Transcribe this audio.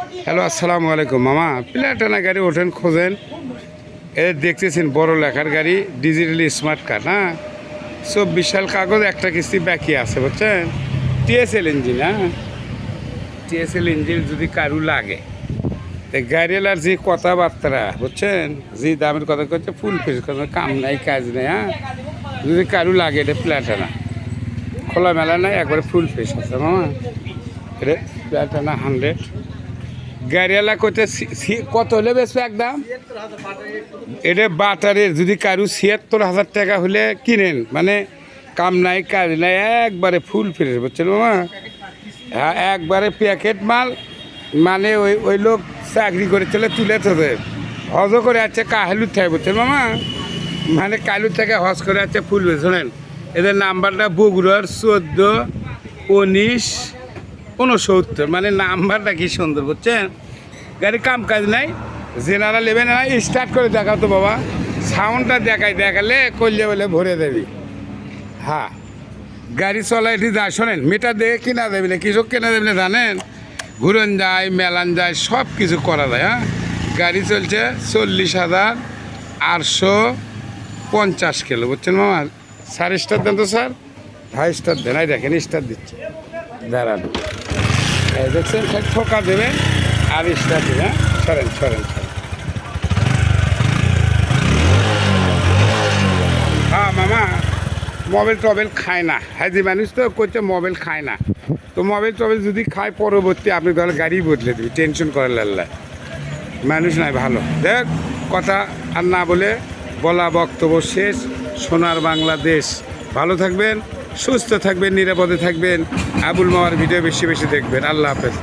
Hello, আসসালামু আলাইকুম। মামা প্লেটানা গাড়ি ওঠেন, খোঁজেন। এ দেখতেছেন, বড় লেখার গাড়ি ডিজিটালি স্মার্ট কার্ড হ্যাঁ চব্বিশ সাল কাগজ, একটা কিস্তি বাকি আছে, বুঝছেন? টিএসএল ইঞ্জিন হ্যাঁ? টিএসএল ইঞ্জিন যদি কারু লাগে। তো গাড়িওয়ালার যে কথাবার্তা, বুঝছেন? যে দামের কথা করছে ফুল ফিস কথা কাম নাই, কাজ নেই হ্যাঁ? যদি কারু লাগে, এটা প্লেটানা খোলামেলা নাই, একবারে ফুল ফিস আছে, মামা। এটা প্লেটানা হান্ড্রেড গাড়িওয়ালা করতে কত হলে বেসবে একদম এটা বাটারের যদি কারু ছিয়াত্তর হাজার টাকা হলে কিনেন মানে কাম নাই, কাজ নাই, একবারে ফুল ফ্রেশ, বুঝছেন মামা? হ্যাঁ একবারে প্যাকেট মাল মানে ওই ওই লোক চাকরি করে চলে তুলে তোদের হজ করে আছে কাহালুর থেকে বুঝছেন মামা? মানে কালুর থেকে হজ করে আছে, ফুল শোনেন? এদের নাম্বারটা বগুড়ার চোদ্দ, উনিশ উনসত্তর মানে নাম্বারটা কি সুন্দর, বুঝছেন? গাড়ি কাম কাজ নাই জেনারেল না স্টার্ট করে দেখাও তো বাবা। সাউন্ডটা দেখাই, দেখালে করলে বলে ভরে দেবি। হ্যাঁ গাড়ি চলাই এটি যায় শোনেন মিটার দেখে কিনা দেবে না, কিছু কেনা দেবে না, জানেন? ঘুরন যায়, মেলান যায় সব কিছু করা যায় হ্যাঁ? গাড়ি চলছে চল্লিশ হাজার আটশো পঞ্চাশ কিলো, বুঝছেন মামা? স্যার স্টার দেন তো, স্যার। ভাই স্টার দেন দেখেন স্টার দিচ্ছে। দাঁড়ান। দেখছেন ঠোকা দেবেন আর স্টার দেবেন হ্যাঁ? সরেন সরেন সরেন। হ্যাঁ মামা, মোবাইল টবেল খায় না। হাজি মানুষ তো করছে মোবাইল খায় না। তো মোবাইল টবেল যদি খায়, পরবর্তী আপনি তাহলে গাড়ি বদলে দিবি টেনশন করার লাল্লা মানুষ নাই, ভালো। দেখ, কথা আর না বলে বলা বক্তব্য শেষ। সোনার বাংলাদেশ। ভালো থাকবেন। সুস্থ থাকবেন নিরাপদে থাকবেন। আবুল মামার ভিডিও বেশি বেশি দেখবেন। আল্লাহ হাফেজ।